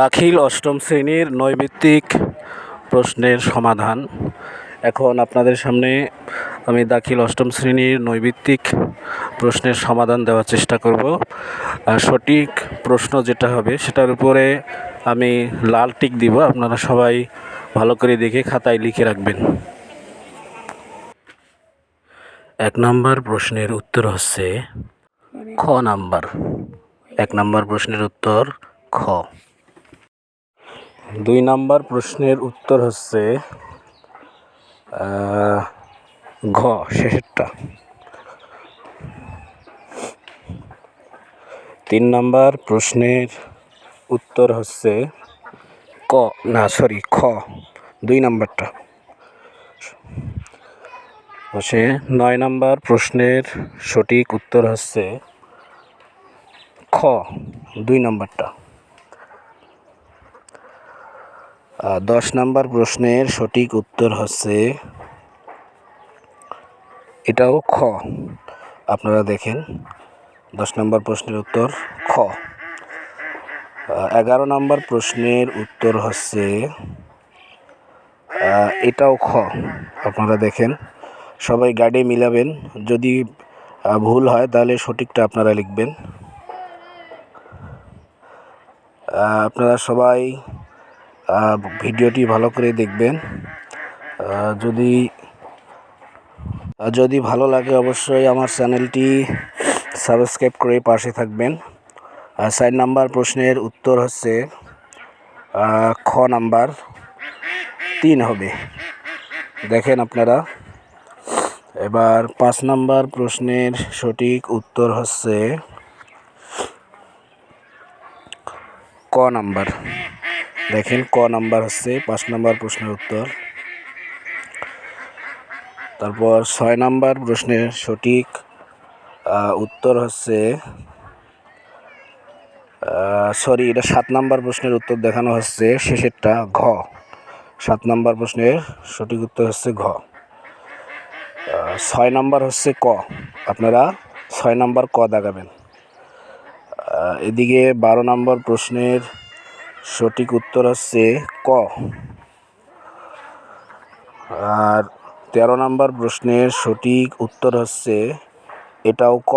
দাখিল অষ্টম শ্রেণির নৈমিত্তিক প্রশ্নের সমাধান। এখন আপনাদের সামনে আমি দাখিল অষ্টম শ্রেণির নৈমিত্তিক প্রশ্নের সমাধান দেওয়ার চেষ্টা করব। সঠিক প্রশ্ন যেটা হবে সেটার উপরে আমি লাল টিক দিব। আপনারা সবাই ভালো করে দেখে খাতায় লিখে রাখবেন। এক নম্বর প্রশ্নের উত্তর হচ্ছে খ নাম্বার। এক নম্বর প্রশ্নের উত্তর খ। দুই নাম্বার প্রশ্নের উত্তর হচ্ছে ঘ, শেষেরটা। তিন নাম্বার প্রশ্নের উত্তর হচ্ছে, ক, না সরি খ, দুই নাম্বারটা। হচ্ছে, নয় নাম্বার প্রশ্নের সঠিক উত্তর হচ্ছে, খ, দুই নাম্বারটা। দশ নাম্বার প্রশ্নের সঠিক উত্তর হচ্ছে এটাও খ। আপনারা দেখেন, দশ নম্বর প্রশ্নের উত্তর খ। এগারো নম্বর প্রশ্নের উত্তর হচ্ছে এটাও খ। আপনারা দেখেন, সবাই গাড়ি মিলাবেন। যদি ভুল হয় তাহলে সঠিকটা আপনারা লিখবেন। আপনারা সবাই ভিডিওটি ভালো করে দেখবেন। যদি যদি ভালো লাগে অবশ্যই আমার চ্যানেলটি সাবস্ক্রাইব করে পাশে থাকবেন। চার নাম্বার প্রশ্নের উত্তর হচ্ছে খ নাম্বার তিন হবে। দেখেন আপনারা। এবার পাঁচ নাম্বার প্রশ্নের সঠিক উত্তর হচ্ছে, ক নাম্বার। দেখেন ক নাম্বার হচ্ছে, পাঁচ নাম্বার প্রশ্নের উত্তর। তারপর ছয় নাম্বার প্রশ্নের সঠিক উত্তর হচ্ছে সরি, এটা সাত নাম্বার প্রশ্নের উত্তর দেখানো হচ্ছে, শেষেরটা ঘ। সাত নাম্বার প্রশ্নের সঠিক উত্তর হচ্ছে ঘ। ছয় নাম্বার হচ্ছে ক। আপনারা ছয় নাম্বার ক দেখাবেন। এদিকে বারো নাম্বার প্রশ্নের সঠিক উত্তর হচ্ছে ক। আর তেরো নম্বর প্রশ্নের সঠিক উত্তর হচ্ছে এটাও ক।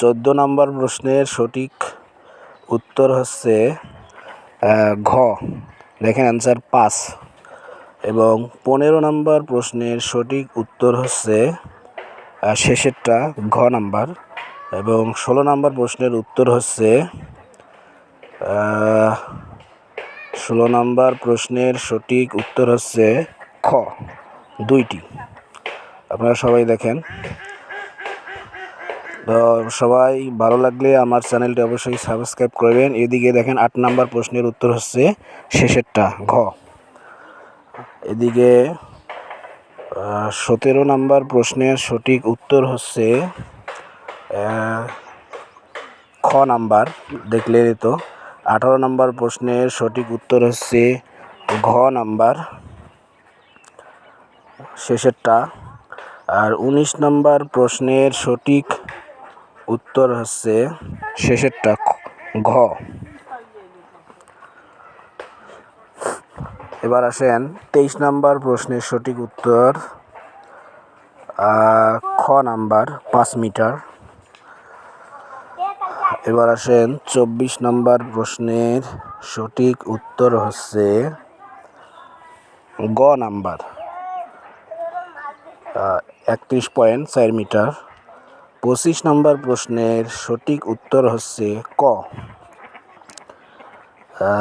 চোদ্দ নম্বর প্রশ্নের সঠিক উত্তর হচ্ছে ঘ। দেখেন অ্যান্সার পাঁচ। এবং পনেরো নম্বর প্রশ্নের সঠিক উত্তর হচ্ছে শেষেরটা ঘ নাম্বার। এবং ষোলো নম্বর প্রশ্নের উত্তর হচ্ছে ষোলো নম্বর প্রশ্নের সঠিক উত্তর হচ্ছে খ, দুইটি। আপনারা সবাই দেখেন। তো সবাই ভালো লাগলে আমার চ্যানেলটি অবশ্যই সাবস্ক্রাইব করবেন। এদিকে দেখেন আট নম্বর প্রশ্নের উত্তর হচ্ছে শেষেরটা, ঘ। এদিকে সতেরো নম্বর প্রশ্নের সঠিক উত্তর হচ্ছে খ নাম্বার, দেখলে তো। আঠারো নম্বর প্রশ্নের সঠিক উত্তর হচ্ছে ঘ নাম্বার, শেষেরটা। আর উনিশ নম্বর প্রশ্নের সঠিক উত্তর হচ্ছে শেষেরটা, ঘ। এবার আসেন, তেইশ নম্বর প্রশ্নের সঠিক উত্তর খ নাম্বার, পাঁচ মিটার। এবার আসেন চব্বিশ নম্বর প্রশ্নের সঠিক উত্তর হচ্ছে গ নাম্বার। একত্রিশ পয়েন্ট চার মিটার। পঁচিশ নম্বর প্রশ্নের সঠিক উত্তর হচ্ছে ক।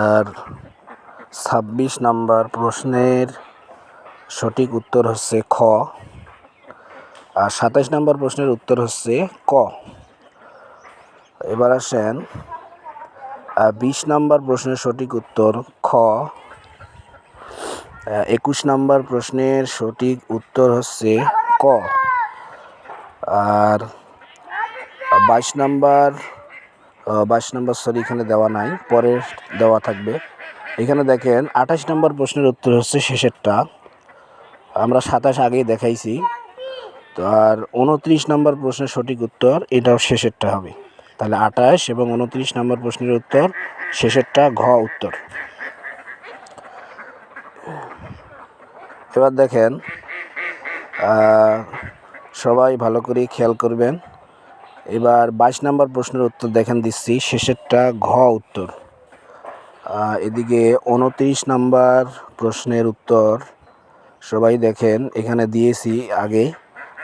আর ছাব্বিশ নম্বর প্রশ্নের সঠিক উত্তর হচ্ছে খ। আর সাতাশ নম্বর প্রশ্নের উত্তর হচ্ছে ক। এবার আসেন বিশ নম্বর প্রশ্নের সঠিক উত্তর খ। একুশ নম্বর প্রশ্নের সঠিক উত্তর হচ্ছে ক। আর বাইশ নাম্বার বাইশ নাম্বার সরি এখানে দেওয়া নাই পরে দেওয়া থাকবে। এখানে দেখেন, আঠাশ নম্বর প্রশ্নের উত্তর হচ্ছে শেষেরটা। আমরা সাতাশ আগেই দেখাইছি। তো আর উনত্রিশ নম্বর প্রশ্নের সঠিক উত্তর, এটাও শেষেরটা হবে। তাহলে আঠাশ এবং উনত্রিশ নম্বর প্রশ্নের উত্তর, শেষেরটা ঘ উত্তর। এবার দেখেন সবাই ভালো করে খেয়াল করবেন। এবার বাইশ নম্বর প্রশ্নের উত্তর দেখেন দিচ্ছি, শেষেরটা ঘ উত্তর। এদিকে উনত্রিশ নাম্বার প্রশ্নের উত্তর সবাই দেখেন, এখানে দিয়েছি আগে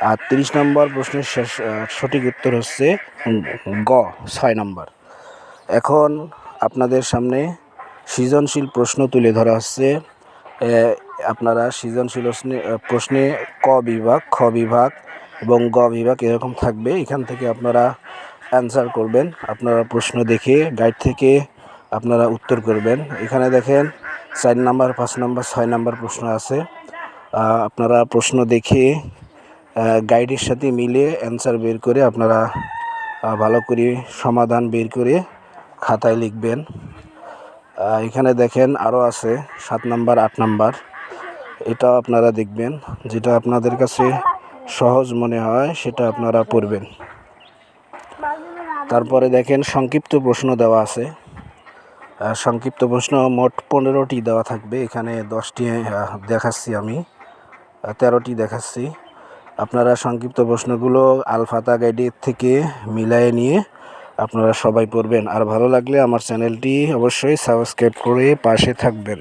আর তিরিশ নম্বর প্রশ্নের শেষ সঠিক উত্তর হচ্ছে গ, ছয় নম্বর। এখন আপনাদের সামনে সৃজনশীল প্রশ্ন তুলে ধরা হচ্ছে। আপনারা সৃজনশীল প্রশ্নে- ক বিভাগ, খ বিভাগ এবং গ বিভাগ এরকম থাকবে। এখান থেকে আপনারা অ্যান্সার করবেন, আপনারা প্রশ্ন দেখে গাইড থেকে আপনারা উত্তর করবেন। এখানে দেখেন চার নাম্বার, পাঁচ নাম্বার, ছয় নাম্বার প্রশ্ন আছে। আপনারা প্রশ্ন দেখে গাইডের সাথে মিলে অ্যান্সার বের করে আপনারা ভালো করে সমাধান বের করে খাতায় লিখবেন। এখানে দেখেন আরও আছে, সাত নাম্বার, আট নাম্বার। এটাও আপনারা দেখবেন, যেটা আপনাদের কাছে সহজ মনে হয়, সেটা আপনারা পড়বেন। তারপরে দেখেন সংক্ষিপ্ত প্রশ্ন দেওয়া আছে। সংক্ষিপ্ত প্রশ্ন মোট পনেরোটি দেওয়া থাকবে। এখানে দশটি দেখাচ্ছি আমি। তেরোটি দেখাচ্ছি। আপনারা সংক্ষিপ্ত প্রশ্নগুলো আলফাতা গাইডের থেকে মিলায়ে নিয়ে আপনারা সবাই পড়বেন। আর ভালো লাগলে আমার চ্যানেলটি অবশ্যই সাবস্ক্রাইব করে পাশে থাকবেন।